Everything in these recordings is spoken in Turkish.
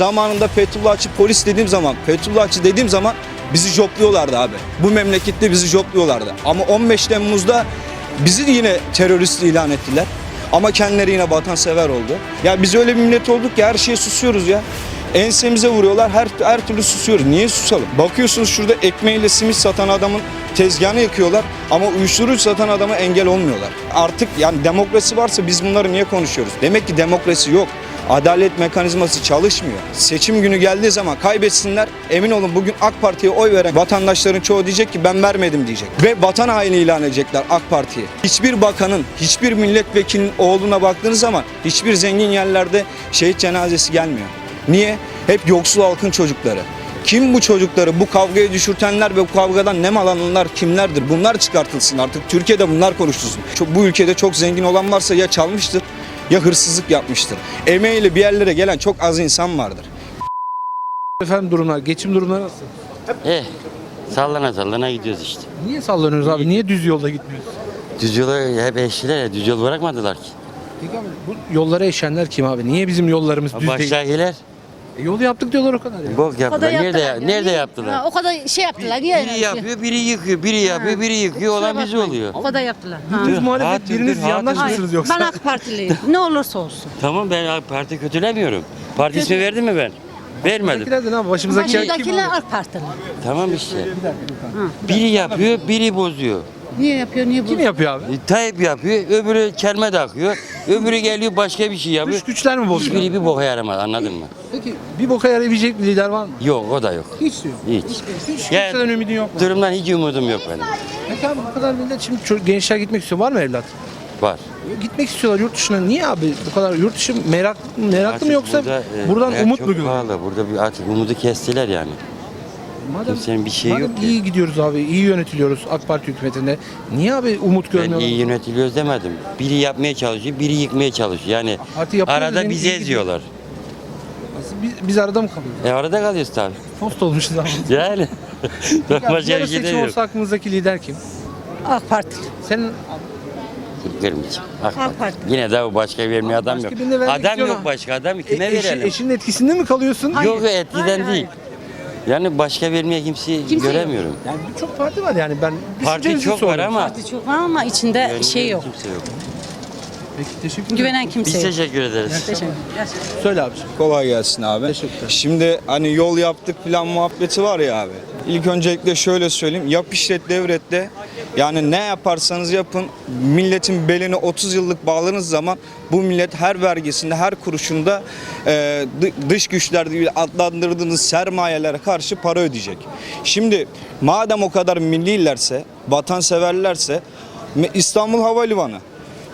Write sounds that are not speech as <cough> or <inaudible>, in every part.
Zamanında Fethullahçı polis dediğim zaman, Fethullahçı dediğim zaman bizi jopluyorlardı abi. Bu memlekette bizi jopluyorlardı. Ama 15 Temmuz'da bizi yine terörist ilan ettiler. Ama kendileri yine vatansever oldu. Ya biz öyle bir millet olduk ki her şeye susuyoruz ya. Ensemize vuruyorlar her, her türlü susuyoruz. Niye susalım? Bakıyorsunuz şurada ekmeğiyle simit satan adamın tezgahını yakıyorlar ama uyuşturucu satan adama engel olmuyorlar. Artık yani demokrasi varsa biz bunları niye konuşuyoruz? Demek ki demokrasi yok. Adalet mekanizması çalışmıyor. Seçim günü geldiği zaman kaybetsinler. Emin olun bugün AK Parti'ye oy veren vatandaşların çoğu diyecek ki ben vermedim diyecek. Ve vatan haini ilan edecekler AK Parti'ye. Hiçbir bakanın, hiçbir milletvekilinin oğluna baktığınız zaman hiçbir zengin yerlerde şehit cenazesi gelmiyor. Niye? Hep yoksul halkın çocukları. Kim bu çocukları bu kavgaya düşürtenler ve bu kavgadan nem alanlar kimlerdir? Bunlar çıkartılsın artık. Türkiye'de bunlar konuşulsun. Bu ülkede çok zengin olan varsa ya çalmıştır ya hırsızlık yapmıştır. Emeğiyle bir yerlere gelen çok az insan vardır. Efendim durumlar, geçim durumları nasıl? Eh sallana sallana gidiyoruz işte. Niye sallanıyoruz abi? Niye düz yolda gitmiyoruz? Düz yola hep eşliler ya düz yol bırakmadılar ki. Peki abi bu yollara eşenler kim abi? Niye bizim yollarımız düz değil? Baştakiler E, yolu yaptık diyorlar o kadar ya. bok O kadar yaptılar. Nerede, yaptılar ya- ya. nerede yaptılar? Ha, o kadar şey yaptılar. Niye? Biri yapıyor, biri yıkıyor, biri yapıyor, biri yıkıyor. Olan bize oluyor. O kadar yaptılar. Ha. Düz muhalefet biriniz hatırdır. mısınız yoksa? Ben AK Partiliyim. ne olursa olsun. <laughs> Tamam ben AK Parti kötülemiyorum. Parti ismi verdim mi ben? Vermedim. Başımızdakiler de ne abi? Başımızdaki kim Başımdakiler abi? AK Partili. Tamam işte. Biri yapıyor, biri bozuyor. Niye yapıyor, niye bu? Kim yapıyor abi? E, Tayyip yapıyor, öbürü kelme takıyor. Öbürü geliyor başka bir şey yapıyor. Dış güçler mi bozuyor? Hiçbiri bir boka yaramaz anladın mı? Peki bir boka yarayabilecek bir lider var mı? Yok o da yok. Hiç yok. Hiç. Hiç Yani- kimseden ümidin yok mu? Durumdan hiç umudum yok benim. Peki abi bu kadar millet şimdi ço- gençler gitmek istiyor. Var mı evlat? Var. Gitmek istiyorlar yurt dışına. Niye abi bu kadar yurt dışı merak meraklı Artık mı yoksa burada, e, buradan hayat umut çok mu görüyor? pahalı. Burada bir artık umudu kestiler yani. Madem, Kimsenin bir şeyi madem yok ki. iyi gidiyoruz abi, iyi yönetiliyoruz AK Parti hükümetinde. Niye abi umut Ben görmüyorlar? iyi yönetiliyoruz demedim. Biri yapmaya çalışıyor, biri yıkmaya çalışıyor. Yani Parti yapıyor arada dediğin bizi iyi gidiyor. eziyorlar. Biz, biz arada mı kalıyoruz? E arada kalıyoruz tabii. Post olmuşuz abi. <laughs> Yani. Ya, Başka bir yarın şey seçim yok. olsa aklınızdaki lider kim? AK Partili. Senin Girmeyeceğim. AK AK Parti. Parti. Yine de başka vermiyor adam Başka yok. birine vermek Adam istiyorlar. yok başka adam. Kime e, eşi- verelim? eşinin etkisinde mi kalıyorsun? Yok etkiden Hayır, değil. Yani başka vermeye kimseyi Kimse yok. göremiyorum. Yani birçok parti var yani ben Parti düşüncenizi çok var ama Parti çok var ama içinde vermeye şey yok. Kimse yok. Peki teşekkür ederim. Güvenen Biz kimse yok. teşekkür ederiz. Teşekkür Söyle abiciğim. Kolay gelsin abi. Teşekkürler. Şimdi hani yol yaptık plan muhabbeti var ya abi. İlk öncelikle şöyle söyleyeyim. Yap işlet devret de yani ne yaparsanız yapın milletin belini 30 yıllık bağladığınız zaman bu millet her vergisinde her kuruşunda e, dı- dış güçler adlandırdığınız sermayelere karşı para ödeyecek. Şimdi madem o kadar millilerse, vatanseverlerse İstanbul Havalimanı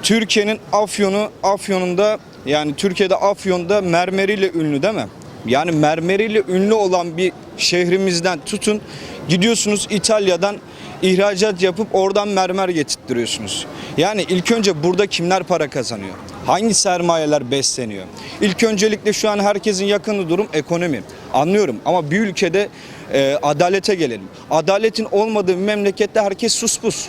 Türkiye'nin Afyon'u Afyon'unda yani Türkiye'de Afyon'da mermeriyle ünlü değil mi? Yani mermeriyle ünlü olan bir şehrimizden tutun gidiyorsunuz İtalya'dan ihracat yapıp oradan mermer getirtiyorsunuz. Yani ilk önce burada kimler para kazanıyor? Hangi sermayeler besleniyor? İlk öncelikle şu an herkesin yakını durum ekonomi. Anlıyorum ama bir ülkede e, adalete gelelim. Adaletin olmadığı bir memlekette herkes suspus.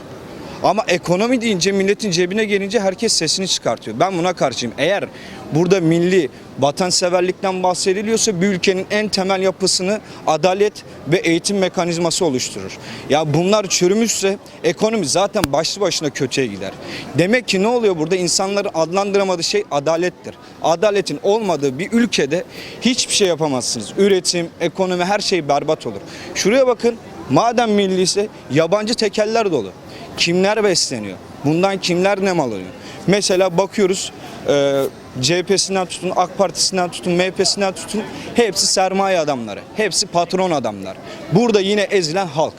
Ama ekonomi deyince milletin cebine gelince herkes sesini çıkartıyor. Ben buna karşıyım. Eğer burada milli vatanseverlikten bahsediliyorsa bir ülkenin en temel yapısını adalet ve eğitim mekanizması oluşturur. Ya bunlar çürümüşse ekonomi zaten başlı başına kötüye gider. Demek ki ne oluyor burada? İnsanların adlandıramadığı şey adalettir. Adaletin olmadığı bir ülkede hiçbir şey yapamazsınız. Üretim, ekonomi her şey berbat olur. Şuraya bakın. Madem milli ise yabancı tekeller dolu. Kimler besleniyor? Bundan kimler ne mal alıyor? Mesela bakıyoruz e, CHP'sinden tutun, AK Partisi'nden tutun, MHP'sinden tutun hepsi sermaye adamları. Hepsi patron adamlar. Burada yine ezilen halk.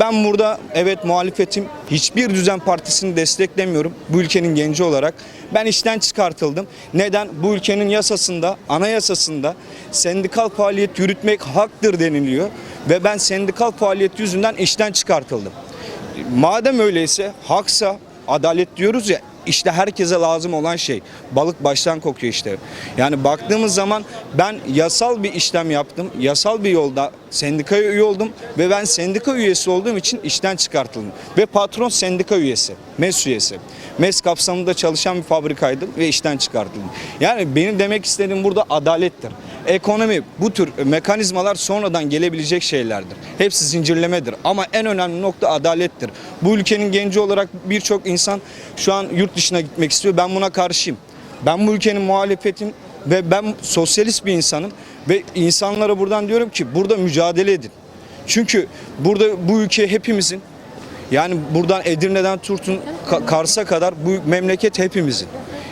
Ben burada evet muhalefetim hiçbir düzen partisini desteklemiyorum bu ülkenin genci olarak. Ben işten çıkartıldım. Neden? Bu ülkenin yasasında, anayasasında sendikal faaliyet yürütmek haktır deniliyor. Ve ben sendikal faaliyet yüzünden işten çıkartıldım. Madem öyleyse haksa adalet diyoruz ya işte herkese lazım olan şey. Balık baştan kokuyor işte. Yani baktığımız zaman ben yasal bir işlem yaptım. Yasal bir yolda sendikaya üye oldum ve ben sendika üyesi olduğum için işten çıkartıldım. Ve patron sendika üyesi, MES üyesi. MES kapsamında çalışan bir fabrikaydım ve işten çıkartıldım. Yani benim demek istediğim burada adalettir. Ekonomi, bu tür mekanizmalar sonradan gelebilecek şeylerdir. Hepsi zincirlemedir. Ama en önemli nokta adalettir. Bu ülkenin genci olarak birçok insan şu an yurt dışına gitmek istiyor. Ben buna karşıyım. Ben bu ülkenin muhalefetim ve ben sosyalist bir insanım ve insanlara buradan diyorum ki burada mücadele edin. Çünkü burada bu ülke hepimizin yani buradan Edirne'den Turtun Ka- Kars'a kadar bu memleket hepimizin.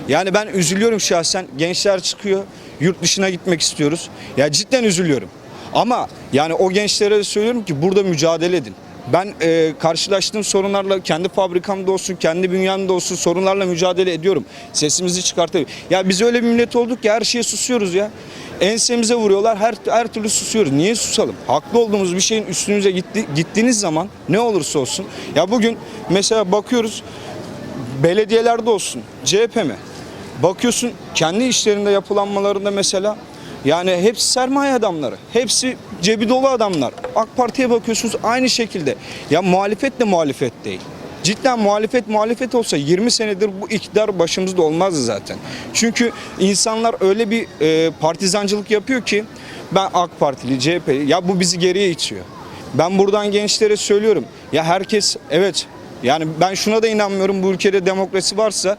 Yani ben üzülüyorum şahsen. Gençler çıkıyor. Yurt dışına gitmek istiyoruz. Ya cidden üzülüyorum. Ama yani o gençlere de söylüyorum ki burada mücadele edin. Ben e, karşılaştığım sorunlarla kendi fabrikamda olsun, kendi bünyemde olsun sorunlarla mücadele ediyorum. Sesimizi çıkartabiliyoruz. Ya biz öyle bir millet olduk ki her şeye susuyoruz ya. Ensemize vuruyorlar, her her türlü susuyoruz. Niye susalım? Haklı olduğumuz bir şeyin üstünüze gitti, gittiğiniz zaman ne olursa olsun. Ya bugün mesela bakıyoruz belediyelerde olsun, CHP mi? Bakıyorsun kendi işlerinde yapılanmalarında mesela yani hepsi sermaye adamları. Hepsi cebi dolu adamlar. AK Parti'ye bakıyorsunuz aynı şekilde. Ya muhalefet de muhalefet değil. Cidden muhalefet muhalefet olsa 20 senedir bu iktidar başımızda olmazdı zaten. Çünkü insanlar öyle bir e, partizancılık yapıyor ki ben AK Partili, CHP'li ya bu bizi geriye itiyor. Ben buradan gençlere söylüyorum. Ya herkes evet yani ben şuna da inanmıyorum bu ülkede demokrasi varsa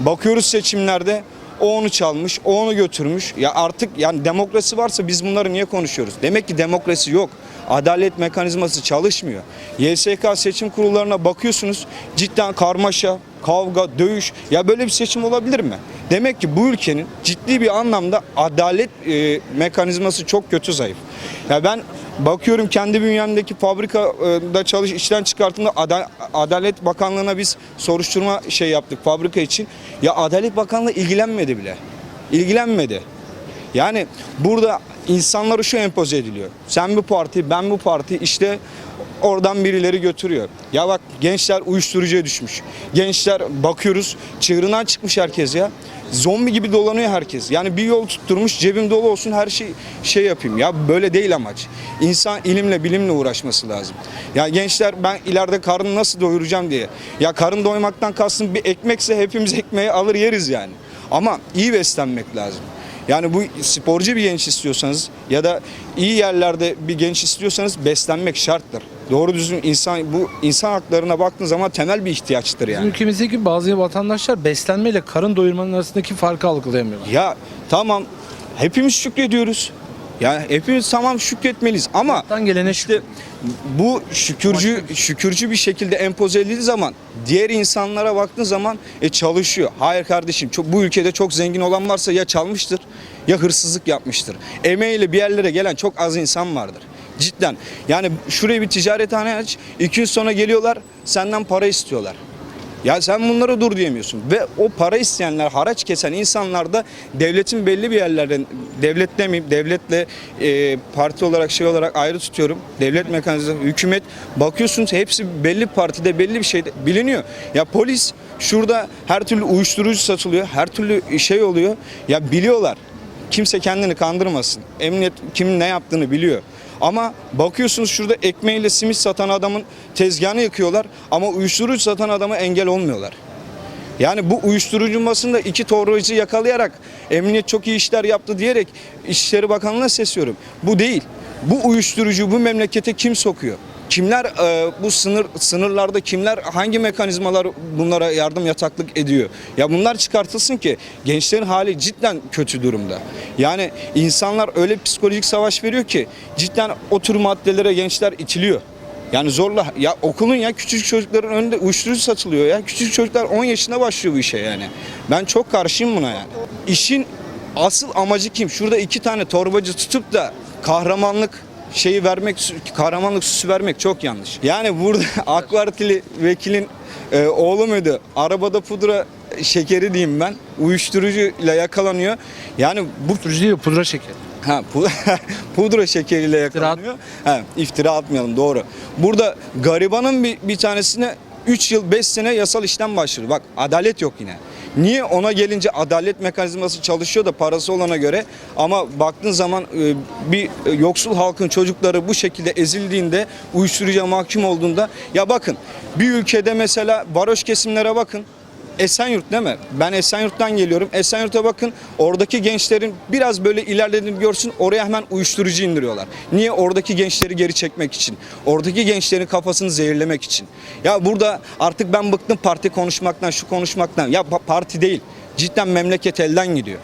bakıyoruz seçimlerde o onu çalmış, o onu götürmüş. Ya artık yani demokrasi varsa biz bunları niye konuşuyoruz? Demek ki demokrasi yok. Adalet mekanizması çalışmıyor. YSK seçim kurullarına bakıyorsunuz cidden karmaşa, kavga, dövüş. Ya böyle bir seçim olabilir mi? Demek ki bu ülkenin ciddi bir anlamda adalet e, mekanizması çok kötü zayıf. Ya ben bakıyorum kendi bünyemdeki fabrikada çalış işten çıkarttığımda Ada- Adalet Bakanlığı'na biz soruşturma şey yaptık fabrika için. Ya Adalet Bakanlığı ilgilenmedi bile. İlgilenmedi. Yani burada insanlara şu empoze ediliyor. Sen bu parti, ben bu parti işte oradan birileri götürüyor. Ya bak gençler uyuşturucuya düşmüş. Gençler bakıyoruz çığırından çıkmış herkes ya. Zombi gibi dolanıyor herkes. Yani bir yol tutturmuş cebim dolu olsun her şey şey yapayım. Ya böyle değil amaç. İnsan ilimle bilimle uğraşması lazım. Ya gençler ben ileride karnını nasıl doyuracağım diye. Ya karın doymaktan kastım bir ekmekse hepimiz ekmeği alır yeriz yani. Ama iyi beslenmek lazım. Yani bu sporcu bir genç istiyorsanız ya da iyi yerlerde bir genç istiyorsanız beslenmek şarttır. Doğru düzgün insan bu insan haklarına baktığın zaman temel bir ihtiyaçtır Bizim yani. ülkemizdeki bazı vatandaşlar beslenme ile karın doyurmanın arasındaki farkı algılayamıyorlar. Ya tamam hepimiz şükrediyoruz. Yani hepimiz tamam şükretmeliyiz ama Allah'tan gelene işte bu şükürcü şükürcü bir şekilde empoze edildiği zaman diğer insanlara baktığın zaman e çalışıyor. Hayır kardeşim çok bu ülkede çok zengin olan varsa ya çalmıştır ya hırsızlık yapmıştır. Emeğiyle bir yerlere gelen çok az insan vardır. Cidden. Yani şuraya bir ticarethane aç. iki gün sonra geliyorlar senden para istiyorlar. Ya sen bunlara dur diyemiyorsun. Ve o para isteyenler, haraç kesen insanlar da devletin belli bir yerlerden, devlet demeyeyim, devletle e, parti olarak şey olarak ayrı tutuyorum. Devlet mekanizması, hükümet bakıyorsunuz hepsi belli partide belli bir şeyde biliniyor. Ya polis şurada her türlü uyuşturucu satılıyor, her türlü şey oluyor. Ya biliyorlar. Kimse kendini kandırmasın. Emniyet kimin ne yaptığını biliyor. Ama bakıyorsunuz şurada ekmeğiyle simit satan adamın tezgahını yıkıyorlar ama uyuşturucu satan adama engel olmuyorlar. Yani bu uyuşturucu masında iki torbacı yakalayarak emniyet çok iyi işler yaptı diyerek İçişleri Bakanlığı'na sesliyorum. Bu değil. Bu uyuşturucu bu memlekete kim sokuyor? Kimler e, bu sınır sınırlarda kimler hangi mekanizmalar bunlara yardım yataklık ediyor? Ya bunlar çıkartılsın ki gençlerin hali cidden kötü durumda. Yani insanlar öyle psikolojik savaş veriyor ki cidden o tür maddelere gençler itiliyor. Yani zorla ya okulun ya küçücük çocukların önünde uyuşturucu satılıyor ya. Küçücük çocuklar 10 yaşında başlıyor bu işe yani. Ben çok karşıyım buna yani. İşin asıl amacı kim? Şurada iki tane torbacı tutup da kahramanlık şeyi vermek, kahramanlık süsü vermek çok yanlış. Yani burada <laughs> AK Partili vekilin e, oğlu muydu? Arabada pudra şekeri diyeyim ben. Uyuşturucuyla yakalanıyor. Yani bu Uyuşturucu değil pudra şekeri. Ha, pu- <laughs> pudra şekeriyle yakalanıyor. Ha, iftira atmayalım doğru. Burada garibanın bir, bir tanesine 3 yıl 5 sene yasal işlem başlıyor. Bak adalet yok yine. Niye ona gelince adalet mekanizması çalışıyor da parası olana göre? Ama baktığın zaman e, bir e, yoksul halkın çocukları bu şekilde ezildiğinde uyuşturucuya mahkum olduğunda ya bakın bir ülkede mesela varoş kesimlere bakın Esenyurt değil mi? Ben Esenyurt'tan geliyorum. Esenyurt'a bakın oradaki gençlerin biraz böyle ilerlediğini görsün oraya hemen uyuşturucu indiriyorlar. Niye? Oradaki gençleri geri çekmek için. Oradaki gençlerin kafasını zehirlemek için. Ya burada artık ben bıktım parti konuşmaktan, şu konuşmaktan. Ya pa- parti değil. Cidden memleket elden gidiyor.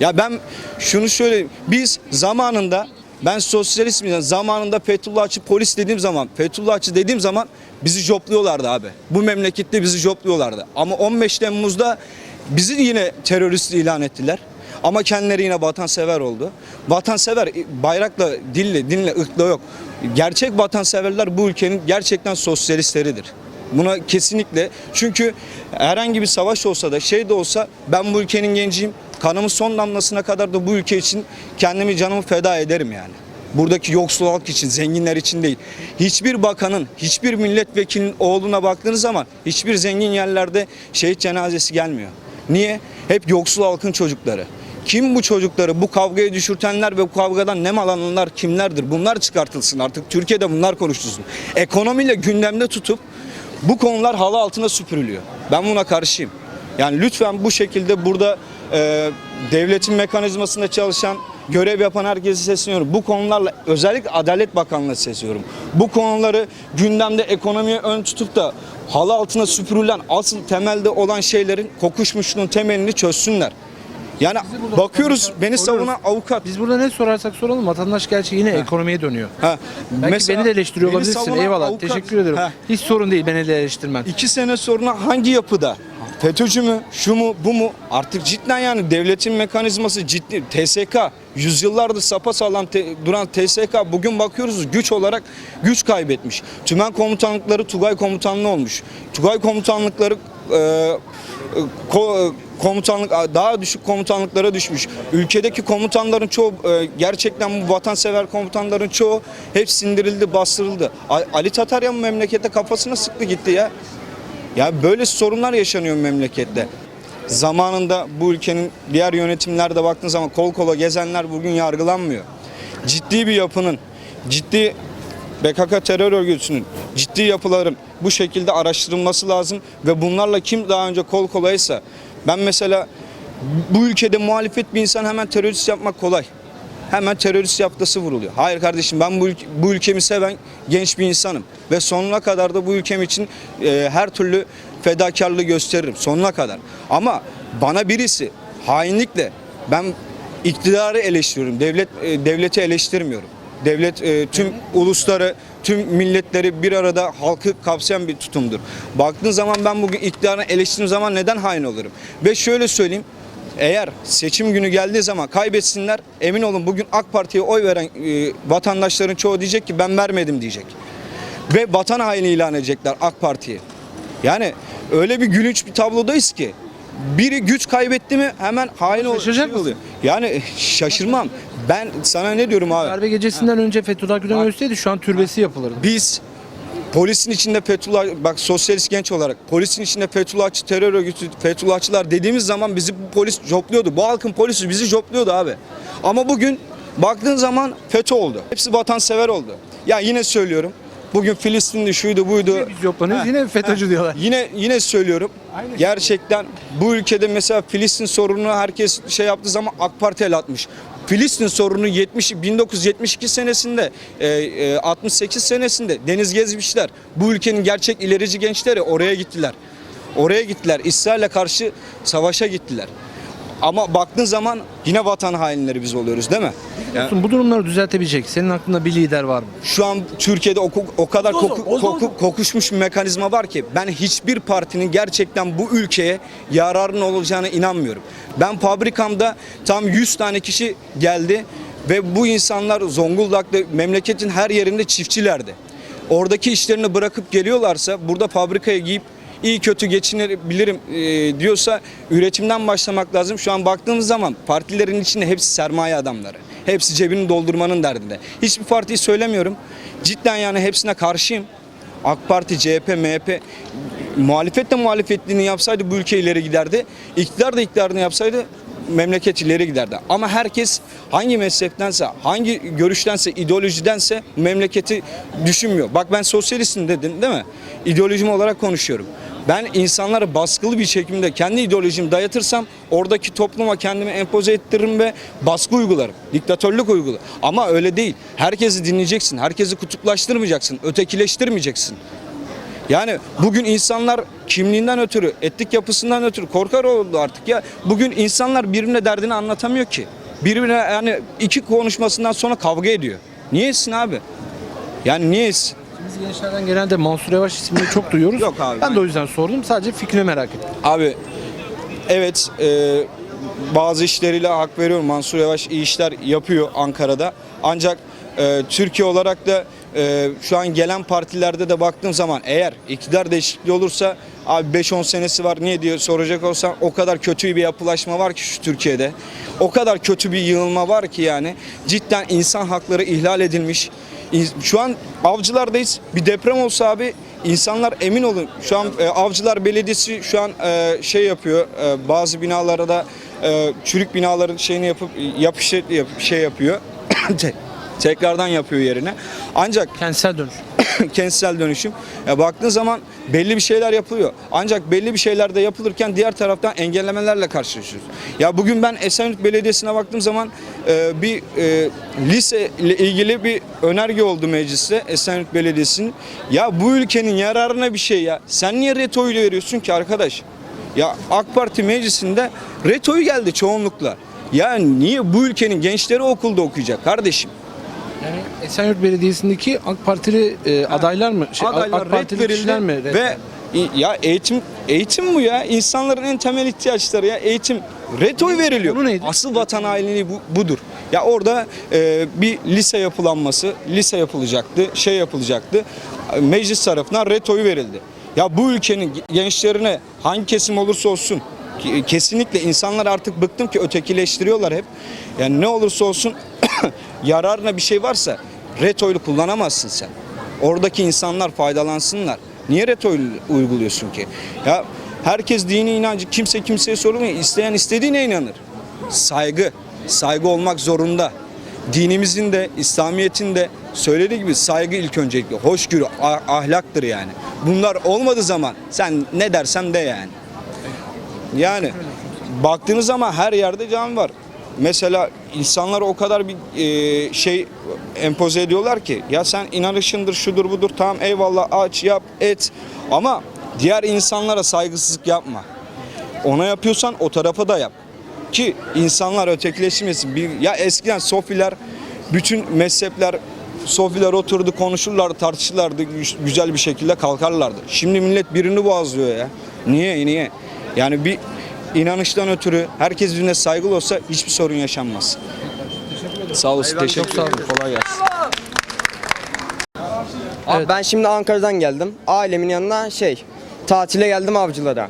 Ya ben şunu şöyle biz zamanında ben sosyalist miyim? Zamanında Fethullahçı polis dediğim zaman, Fethullahçı dediğim zaman bizi jopluyorlardı abi. Bu memlekette bizi jopluyorlardı. Ama 15 Temmuz'da bizi yine terörist ilan ettiler. Ama kendileri yine vatansever oldu. Vatansever bayrakla, dille, dinle, ırkla yok. Gerçek vatanseverler bu ülkenin gerçekten sosyalistleridir. Buna kesinlikle çünkü herhangi bir savaş olsa da şey de olsa ben bu ülkenin genciyim. Kanımın son damlasına kadar da bu ülke için kendimi canımı feda ederim yani. Buradaki yoksul halk için, zenginler için değil. Hiçbir bakanın, hiçbir milletvekilinin oğluna baktığınız zaman hiçbir zengin yerlerde şehit cenazesi gelmiyor. Niye? Hep yoksul halkın çocukları. Kim bu çocukları bu kavgaya düşürtenler ve bu kavgadan nem alanlar kimlerdir? Bunlar çıkartılsın artık. Türkiye'de bunlar konuşulsun. Ekonomiyle gündemde tutup bu konular halı altına süpürülüyor. Ben buna karşıyım. Yani lütfen bu şekilde burada e, devletin mekanizmasında çalışan, görev yapan herkese sesleniyorum. Bu konularla özellikle Adalet Bakanlığı'na sesleniyorum. Bu konuları gündemde ekonomiye ön tutup da halı altına süpürülen asıl temelde olan şeylerin kokuşmuşluğun temelini çözsünler. Yani bakıyoruz beni savunan avukat. Biz burada ne sorarsak soralım vatandaş gerçi yine ekonomiye dönüyor. Ha, Belki mesela beni de eleştiriyor beni olabilirsin. savunan Eyvallah. avukat- Teşekkür ederim. Ha, Hiç sorun değil beni de eleştirmen. İki sene sonra hangi yapıda? FETÖ'cü mü? Şu mu? Bu mu? Artık cidden yani devletin mekanizması ciddi. TSK yüzyıllardır sapasağlam te- duran TSK bugün bakıyoruz güç olarak güç kaybetmiş. Tümen komutanlıkları Tugay komutanlığı olmuş. Tugay komutanlıkları e, e, ko- e, komutanlık daha düşük komutanlıklara düşmüş. Ülkedeki komutanların çoğu e, gerçekten bu vatansever komutanların çoğu hep sindirildi, bastırıldı. Ali Tataryan memlekete kafasına sıktı gitti ya. Ya böyle sorunlar yaşanıyor memlekette. Zamanında bu ülkenin diğer yönetimlerde baktığın zaman kol kola gezenler bugün yargılanmıyor. Ciddi bir yapının, ciddi PKK terör örgütünün ciddi yapıların bu şekilde araştırılması lazım ve bunlarla kim daha önce kol kolaysa ben mesela bu ülkede muhalefet bir insan hemen terörist yapmak kolay. Hemen terörist yaftası vuruluyor. Hayır kardeşim ben bu, ülke- bu ülkemi seven genç bir insanım. Ve sonuna kadar da bu ülkem için e, her türlü fedakarlığı gösteririm. Sonuna kadar. Ama bana birisi hainlikle ben iktidarı eleştiriyorum. Devlet e, devleti eleştirmiyorum. Devlet e, tüm ulusları, tüm milletleri bir arada halkı kapsayan bir tutumdur. Baktığın zaman ben bugün iktidarı eleştirdiğim zaman neden hain olurum? Ve şöyle söyleyeyim. Eğer seçim günü geldiği zaman kaybetsinler emin olun bugün AK Parti'ye oy veren e, vatandaşların çoğu diyecek ki ben vermedim diyecek. Ve vatan haini ilan edecekler AK Parti'ye. Yani öyle bir gülünç bir tablodayız ki biri güç kaybetti mi hemen hain ol- şey oluyor. Yani şaşırmam. Ben sana ne diyorum abi? Darbe gecesinden önce Fethullah Gülen ölseydi şu an türbesi yapılırdı. Biz polisin içinde Fethullah bak sosyalist genç olarak polisin içinde Fethullahçı terör örgütü Fethullahçılar dediğimiz zaman bizi bu polis jopluyordu. Bu halkın polisi bizi jopluyordu abi. Ama bugün baktığın zaman FETÖ oldu. Hepsi vatansever oldu. Ya yine söylüyorum. Bugün Filistinli şuydu buydu. Biz yoplanıyoruz Ha, yine FETÖ'cü diyorlar. Yine yine söylüyorum. Gerçekten bu ülkede mesela Filistin sorununu herkes şey yaptığı zaman AK Parti el atmış. Filistin sorunu 70 1972 senesinde e, e, 68 senesinde Deniz Gezmişler bu ülkenin gerçek ilerici gençleri oraya gittiler. Oraya gittiler. İsrail'e karşı savaşa gittiler. Ama baktığın zaman yine vatan hainleri biz oluyoruz değil mi? Yani Bu durumları düzeltebilecek. Senin aklında bir lider var mı? şu an Türkiye'de o, o kadar koku- koku- kokuşmuş bir mekanizma var ki ben hiçbir partinin gerçekten bu ülkeye yararının olacağına inanmıyorum. Ben fabrikamda tam 100 tane kişi geldi ve bu insanlar Zonguldak'ta memleketin her yerinde çiftçilerdi. Oradaki işlerini bırakıp geliyorlarsa burada fabrikaya giyip iyi kötü geçinebilirim e, diyorsa üretimden başlamak lazım. Şu an baktığımız zaman partilerin içinde hepsi sermaye adamları. Hepsi cebini doldurmanın derdinde. Hiçbir partiyi söylemiyorum. Cidden yani hepsine karşıyım. AK Parti, CHP, MHP muhalefet de muhalefetliğini yapsaydı bu ülke ileri giderdi. İktidar da iktidarını yapsaydı memleket ileri giderdi. Ama herkes hangi mezheptense, hangi görüştense, ideolojidense memleketi düşünmüyor. Bak ben sosyalistim dedin değil mi? İdeolojim olarak konuşuyorum. Ben insanlara baskılı bir şekilde kendi ideolojimi dayatırsam oradaki topluma kendimi empoze ettiririm ve baskı uygularım. Diktatörlük uygularım. Ama öyle değil. Herkesi dinleyeceksin. Herkesi kutuplaştırmayacaksın. Ötekileştirmeyeceksin. Yani bugün insanlar kimliğinden ötürü, etnik yapısından ötürü korkar oldu artık ya. Bugün insanlar birbirine derdini anlatamıyor ki. Birbirine yani iki konuşmasından sonra kavga ediyor. Niye etsin abi? Yani niye etsin? Biz gençlerden genelde Mansur Yavaş ismini çok duyuyoruz. Yok abi, Ben de o yüzden sordum. Sadece fikrini merak ettim. Abi evet e, bazı işleriyle hak veriyorum. Mansur Yavaş iyi işler yapıyor Ankara'da. Ancak e, Türkiye olarak da e, şu an gelen partilerde de baktığım zaman eğer iktidar değişikliği olursa abi 5-10 senesi var niye diye soracak olsan o kadar kötü bir yapılaşma var ki şu Türkiye'de. O kadar kötü bir yığılma var ki yani cidden insan hakları ihlal edilmiş. Şu an avcılardayız. Bir deprem olsa abi insanlar emin olun. Şu an e, Avcılar Belediyesi şu an e, şey yapıyor. e, bazı binalara da e, çürük binaların şeyini yapıp yapış yap, şey yapıyor. <coughs> Te- Tekrardan yapıyor yerine. Ancak Kentsel dönüş. <coughs> kentsel dönüşüm. Ya baktığın zaman belli bir şeyler yapılıyor. Ancak belli bir şeyler de yapılırken diğer taraftan engellemelerle karşılaşıyoruz. Ya bugün ben Esenyurt Belediyesi'ne baktığım zaman e, bir e, lise ile ilgili bir önerge oldu mecliste Esenyurt Belediyesi'nin. Ya bu ülkenin yararına bir şey ya. Sen niye retoyla veriyorsun ki arkadaş? Ya AK Parti meclisinde retoyu geldi çoğunlukla. Ya niye bu ülkenin gençleri okulda okuyacak kardeşim? Yani Esenyurt Belediyesi'ndeki AK Partili e, adaylar mı? Şey, adaylar AK Partili red kişiler mi? red ve ya eğitim eğitim bu ya insanların en temel ihtiyaçları ya eğitim retoy veriliyor. Konu neydi? Asıl vatan hainliği bu, budur. Ya orada e, bir lise yapılanması, lise yapılacaktı, şey yapılacaktı. Meclis tarafından retoyu verildi. Ya bu ülkenin gençlerine hangi kesim olursa olsun ki- kesinlikle insanlar artık bıktım ki ötekileştiriyorlar hep. Yani ne olursa olsun <coughs> yararına bir şey varsa retoylu kullanamazsın sen. Oradaki insanlar faydalansınlar. Niye reto uyguluyorsun ki? Ya herkes dini inancı kimse kimseye sormuyor. İsteyen istediğine inanır. Saygı, saygı olmak zorunda. Dinimizin de, İslamiyet'in de söylediği gibi saygı ilk öncelikle. Hoşgörü, ah- ahlaktır yani. Bunlar olmadığı zaman sen ne dersen de yani. Yani baktığınız zaman her yerde cami var. Mesela insanlara o kadar bir e, şey empoze ediyorlar ki ya sen inanışındır şudur budur tamam eyvallah aç yap et ama diğer insanlara saygısızlık yapma. Ona yapıyorsan o tarafa da yap. Ki insanlar ötekileşmesin. Bir, ya eskiden sofiler bütün mezhepler sofiler oturdu konuşurlardı tartışırlardı gü- güzel bir şekilde kalkarlardı. Şimdi millet birini boğazlıyor ya. Niye niye? Yani bir inanıştan ötürü herkes birbirine saygılı olsa hiçbir sorun yaşanmaz. Sağ olasın. Teşekkür ederim. Kolay gelsin. Abi Evet. ben şimdi Ankara'dan geldim. Ailemin yanına şey, tatile geldim avcılara.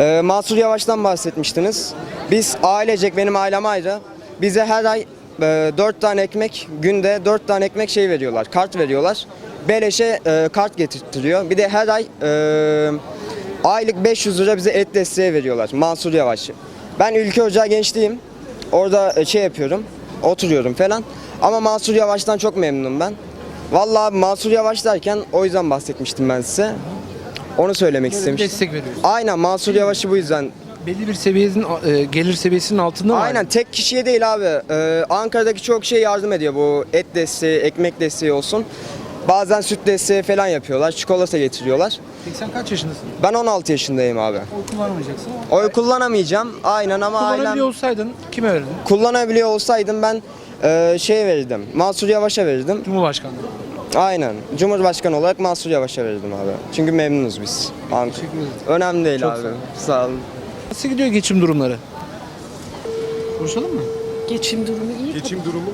Ee, Mansur Yavaş'tan bahsetmiştiniz. Biz ailecek, benim ailem ayrı. Bize her ay e, 4 tane ekmek, günde 4 tane ekmek şey veriyorlar, kart veriyorlar. Beleşe e, kart getirtiyor. Bir de her ay e, aylık 500 lira bize et desteği veriyorlar. Mansur Yavaş. Ben ülke ocağı gençliğim. Orada e, şey yapıyorum, oturuyorum falan. Ama Mansur Yavaş'tan çok memnunum ben. Vallahi abi Mansur Yavaş derken o yüzden bahsetmiştim ben size. Onu söylemek Böyle istemiştim. destek veriyorsun. Aynen Mansur Yavaş'ı bu yüzden. Belli bir seviyenin e, gelir seviyesinin altında mı? Aynen tek kişiye değil abi. Ee, Ankara'daki çok şey yardım ediyor bu et desteği, ekmek desteği olsun. Bazen süt desteği falan yapıyorlar. Çikolata getiriyorlar. Peki sen kaç yaşındasın? Ben 16 yaşındayım abi. Oy kullanamayacaksın. Oy kullanamayacağım. Aynen ama ailem Kullanabiliyor olsaydın kime verirdin? kullanabiliyor olsaydım ben e, şey verirdim. Mansur Yavaş'a verirdim. Cumhurbaşkanlığı. Aynen. Cumhurbaşkanı olarak Mansur Yavaş'a verirdim abi. Çünkü memnunuz biz. Ankara. Teşekkür ederim. Önemli değil Çok abi. Sağ olun. Nasıl gidiyor geçim durumları? Konuşalım mı? geçim durumu iyi. Geçim durumu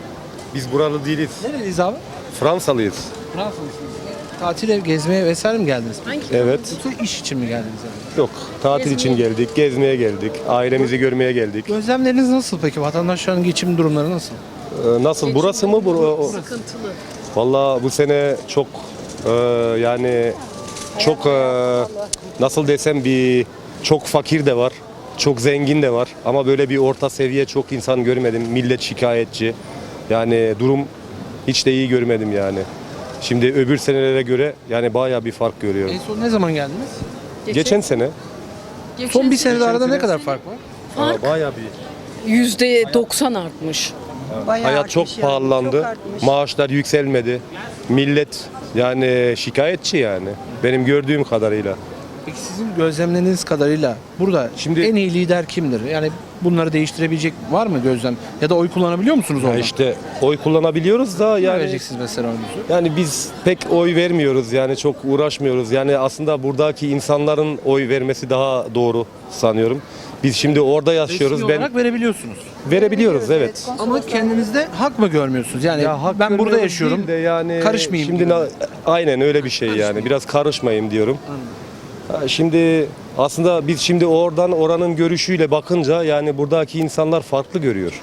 biz buralı değiliz. Nereliyiz abi? Fransalıyız. Fransa'lısınız. Tatile, gezmeye vesaire mi geldiniz? Evet. Yoksa iş için mi geldiniz? Yani? Yok. Tatil için geldik, gezmeye geldik, ailemizi görmeye geldik. Gözlemleriniz nasıl peki? Vatandaşların geçim durumları nasıl? Ee, nasıl? Burası mı? Bur Sıkıntılı. Valla bu sene çok e, yani çok e, nasıl desem bir çok fakir de var. Çok zengin de var ama böyle bir orta seviye çok insan görmedim. Millet şikayetçi. Yani durum hiç de iyi görmedim yani. Şimdi öbür senelere göre yani bayağı bir fark görüyorum. En son ne zaman geldiniz? Geçen sene. Son bir senede arada ne kadar fark var? Aa, bayağı bir. Yüzde 90 artmış. Hayat çok pahalandı. Maaşlar yükselmedi. Millet yani şikayetçi yani. Benim gördüğüm kadarıyla. Peki sizin gözlemlediğiniz kadarıyla burada Şimdi- en iyi lider kimdir? Yani bunları değiştirebilecek var mı gözlem? Ya da oy kullanabiliyor musunuz Ya orada? işte oy kullanabiliyoruz da yani vereceksiniz mesela oyunuzu? yani biz pek oy vermiyoruz yani çok uğraşmıyoruz. Yani aslında buradaki insanların oy vermesi daha doğru sanıyorum. Biz şimdi orada yaşıyoruz. Resmi Ben olarak verebiliyorsunuz. verebiliyoruz evet. Ama kendinizde hak mı görmüyorsunuz? Yani hak ben burada yaşıyorum. değil de yani karışmayayım Şimdi gibi. na- aynen öyle bir şey yani. Biraz karışmayayım diyorum. Şimdi aslında biz şimdi oradan oranın görüşüyle bakınca yani buradaki insanlar farklı görüyor.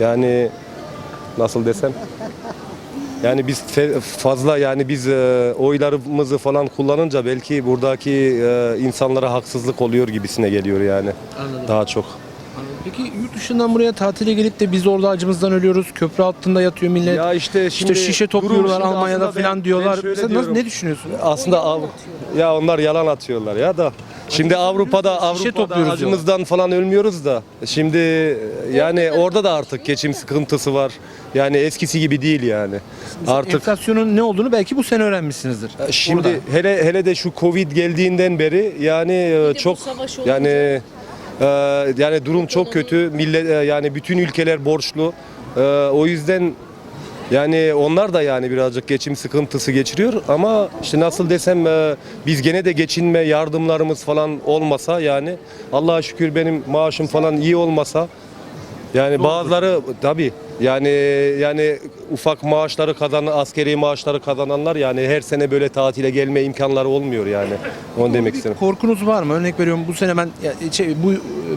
Yani nasıl desem? Yani biz fazla yani biz e, oylarımızı falan kullanınca belki buradaki e, insanlara haksızlık oluyor gibisine geliyor yani. Anladım. Daha çok. Peki yurt dışından buraya tatile gelip de biz orada acımızdan ölüyoruz. Köprü altında yatıyor millet. Ya işte şimdi işte şişe topluyorlar şimdi Almanya'da falan ben- diyorlar. ben Sen nasıl, ne düşünüyorsun? Aslında Av- ya onlar yalan atıyorlar ya da şimdi Avrupa'da Avrupa'da topluyoruz acımızdan falan ölmüyoruz da şimdi yani orada da artık geçim sıkıntısı var. Yani eskisi gibi değil yani. Artık Enflasyonun ne olduğunu belki bu sene öğrenmişsinizdir. şimdi Burada. hele hele de şu Covid geldiğinden beri yani e, çok yani e, yani durum çok kötü. Millet e, yani bütün ülkeler borçlu. E, o yüzden yani onlar da yani birazcık geçim sıkıntısı geçiriyor ama işte nasıl desem e, biz gene de geçinme yardımlarımız falan olmasa yani Allah'a şükür benim maaşım falan iyi olmasa yani bazıları tabi yani yani ufak maaşları kazanan askeri maaşları kazananlar yani her sene böyle tatile gelme imkanları olmuyor yani. Onu demek istedim. korkunuz var mı? Örnek veriyorum bu sene ben ya, şey, bu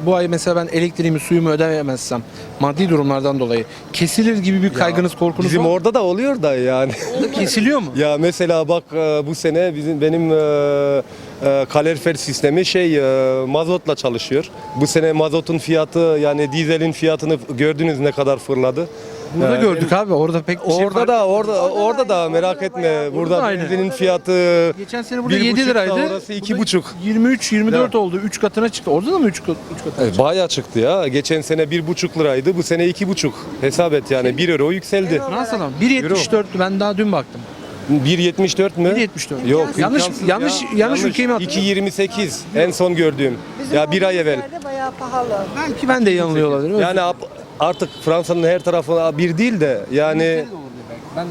bu ay mesela ben elektriğimi suyumu ödeyemezsem maddi durumlardan dolayı kesilir gibi bir kaygınız korkunuz Bizim var mı? orada da oluyor da yani. kesiliyor mu? <laughs> Ya mesela bak e, bu sene bizim benim e, e, kalorifer sistemi şey e, mazotla çalışıyor. Bu sene mazotun fiyatı yani dizelin fiyatını gördünüz ne kadar fırladı. Burada Ee, gördük abi orada pek bir şey Orada fark- da orada orada da merak etme. Burada aynı. benzinin fiyatı Geçen sene burada bir 7 buçukta, liraydı. Orası iki buçuk. 23 24 Evet. oldu. 3 katına çıktı. Orada da mı 3 kat 3 katına çıktı? Bayağı çıktı ya. Geçen sene bir buçuk liraydı. Bu sene iki buçuk. Hesap et yani. Bir euro yükseldi. Nasıl lan? 1.74'tü ben daha dün baktım. 1.74 mü? 1.74. Yok. Yanlış imkansız yanlış ya. yanlış ülkeyi mi hatırlıyorum? 2.28 en son gördüğüm. Ya bir ay evvel. bayağı pahalı. Belki ben de yanılıyor olabilirim. Yani ap- artık Fransa'nın her tarafı bir değil de yani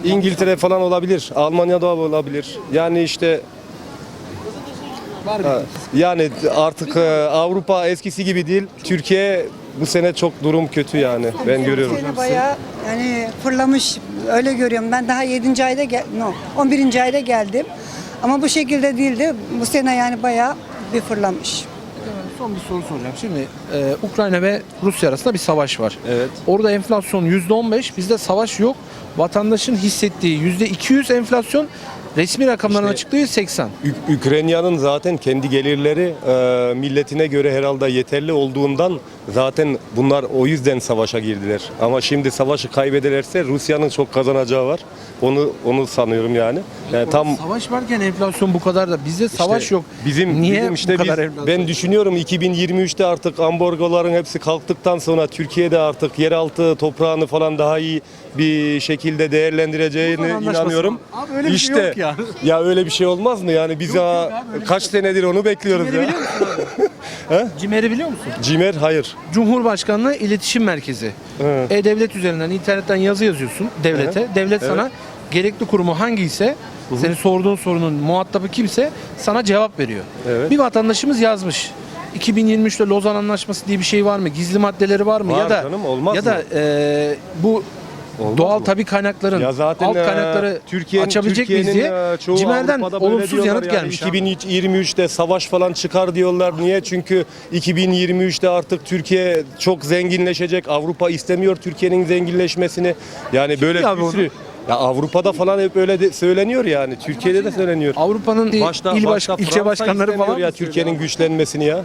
İngiltere falan olabilir. Almanya'da olabilir. Yani işte ha, yani artık e, Avrupa eskisi gibi değil. Türkiye bu sene çok durum kötü yani. Ben görüyorum. Seni bayağı yani fırlamış öyle görüyorum. Ben daha 7. ayda gel no 11. ayda geldim. Ama bu şekilde değildi. Bu sene yani bayağı bir fırlamış. Son bir soru soracağım. Şimdi e, Ukrayna ve Rusya arasında bir savaş var. Evet. Orada enflasyon %15, bizde savaş yok. Vatandaşın hissettiği %200 enflasyon, resmi rakamların İşte- açıklığı 80. Ü- Ukrayna'nın zaten kendi gelirleri e, milletine göre herhalde yeterli olduğundan zaten bunlar o yüzden savaşa girdiler. Ama şimdi savaşı kaybederlerse Rusya'nın çok kazanacağı var. Onu onu sanıyorum yani. Yani tam Savaş varken enflasyon bu kadar da bizde savaş İşte yok. Bizim Niye bizim işte bu kadar biz- enflasyon? ben düşünüyorum 2023'te artık ambargoların hepsi kalktıktan sonra Türkiye'de artık yeraltı toprağını falan daha iyi bir şekilde değerlendireceğine Lozan Anlaşması inanıyorum. mı? Abi öyle bir şey yok ya. ya öyle bir şey olmaz mı? Yani biz Yok, yok abi, öyle bir kaç şey senedir onu bekliyoruz Cimer'i ya. biliyor musun abi? Cimer'i biliyor musun? Cimer hayır. Cumhurbaşkanlığı İletişim Merkezi. Evet. E-Devlet üzerinden internetten yazı yazıyorsun devlete. Devlet sana gerekli kurumu hangiyse, senin sorduğun sorunun muhatabı kimse sana cevap veriyor. Evet. Bir vatandaşımız yazmış. 2023'te Lozan Anlaşması diye bir şey var mı? Gizli maddeleri var mı? Var ya da canım, olmaz ya mı? da e, bu Olmaz doğal mı? tabi kaynakların Ya zaten alt e, kaynakları Türkiye'nin açabilecek miyiz diye e, Cimer'den olumsuz yanıt yani gelmiş. abi. 2023'te savaş falan çıkar diyorlar. Niye? Çünkü 2023'te artık Türkiye çok zenginleşecek. Avrupa istemiyor Türkiye'nin zenginleşmesini. Yani böyle abi bir sürü ya Avrupa'da falan hep öyle de söyleniyor yani. Türkiye'de de söyleniyor. Avrupa'nın il baş, Başta ilçe başkanları falan ya Türkiye'nin güçlenmesini ya.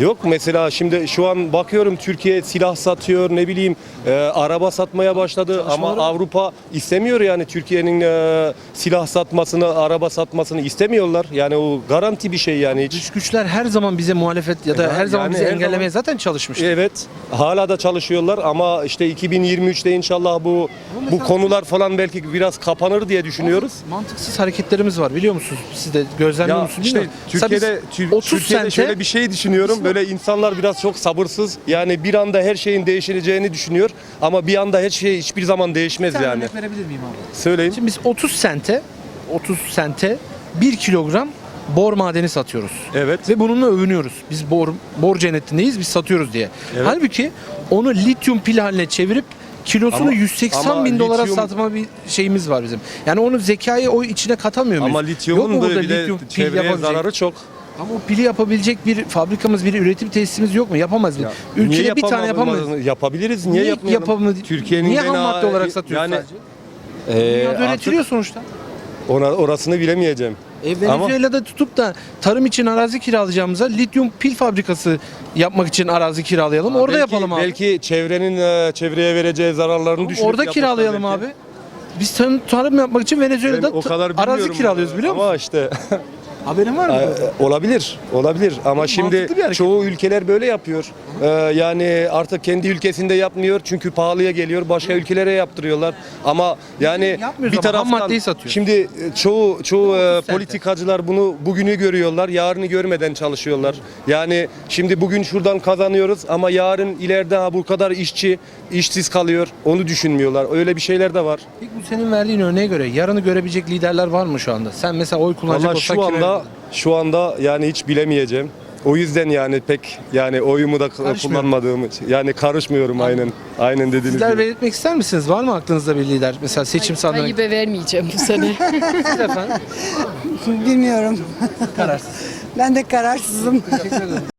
Yok mesela şimdi şu an bakıyorum Türkiye silah satıyor ne bileyim e, araba satmaya başladı ama Avrupa istemiyor yani Türkiye'nin e, silah satmasını araba satmasını istemiyorlar. Yani o garanti bir şey yani hiç. Dış güçler her zaman bize muhalefet ya da Yani her zaman bizi her engellemeye zaman- zaten çalışmış. Evet hala da çalışıyorlar ama işte 2023'te inşallah bu bu konular falan belki biraz kapanır diye düşünüyoruz. Mantıksız hareketlerimiz var biliyor musunuz? Siz de gözlemliyor musunuz işte bilmiyorum. Mesela biz Türkiye'de, Tür- 30 Türkiye'de sente şöyle bir şey düşünüyorum. Böyle insanlar biraz çok sabırsız. Yani bir anda her şeyin değişeceğini düşünüyor. Ama bir anda her şey hiçbir zaman değişmez tane yani. örnek verebilir miyim abi? Söyleyin. Şimdi biz 30 sente 30 sente 1 kilogram bor madeni satıyoruz. Evet. Ve bununla övünüyoruz. Biz bor bor cennetindeyiz, biz satıyoruz diye. Evet. Halbuki onu lityum pil haline çevirip kilosunu Ama- 180 ama bin dolara lityum- satma bir şeyimiz var bizim. Yani onu zekayı o içine katamıyor muyuz? Ama Yok lityumun mu da bir de çevreye yapabilecek? zararı çok. Ama o pili yapabilecek bir fabrikamız, bir üretim tesisimiz yok mu? Yapamaz mı? Ülkede Niye bir tane yapamayız. Yapabiliriz. Niye, Niye yapmayalım? Türkiye'nin Niye ham madde olarak satıyoruz yani, sadece? e, Dünyada üretiliyor sonuçta. ona, orasını bilemeyeceğim. E, Ama- Venezuela'da tutup da tarım için arazi kiralayacağımıza lityum pil fabrikası yapmak için arazi kiralayalım. Orada belki, yapalım abi. Belki çevrenin e, çevreye vereceği zararlarını düşünüp Orada kiralayalım belki. abi. Biz tarım, tarım yapmak için Ben Venezuela'da o kadar arazi kiralıyoruz biliyor musun? Ama işte <laughs> Haberin var mı? Ee, olabilir, olabilir ama şimdi bir hareket. çoğu ülkeler böyle yapıyor. Ee, yani artık kendi ülkesinde yapmıyor çünkü pahalıya geliyor, başka ülkelere yaptırıyorlar. Ama yani yapmıyoruz bir ama ham taraftan maddeyi satıyoruz. şimdi e, çoğu çoğu e, sente. politikacılar bunu bugünü görüyorlar, yarını görmeden çalışıyorlar. Yani şimdi bugün şuradan kazanıyoruz ama yarın ileride ha bu kadar işçi işsiz kalıyor. Onu düşünmüyorlar. Öyle bir şeyler de var. Peki bu senin verdiğin örneğe göre yarını görebilecek liderler var mı şu anda? Sen mesela oy kullanacak Valla olsan şu kime anda şu anda yani hiç bilemeyeceğim. O yüzden yani pek yani oyumu da kullanmadığım için yani karışmıyorum aynen. Aynen dediğiniz Sizler gibi. belirtmek ister misiniz? Var mı aklınızda bir lider? Mesela seçim sandığına Tayyip'e vermeyeceğim bu sene. <laughs> Siz efendim Bilmiyorum. kararsız. Ben de kararsızım. Teşekkür ederim.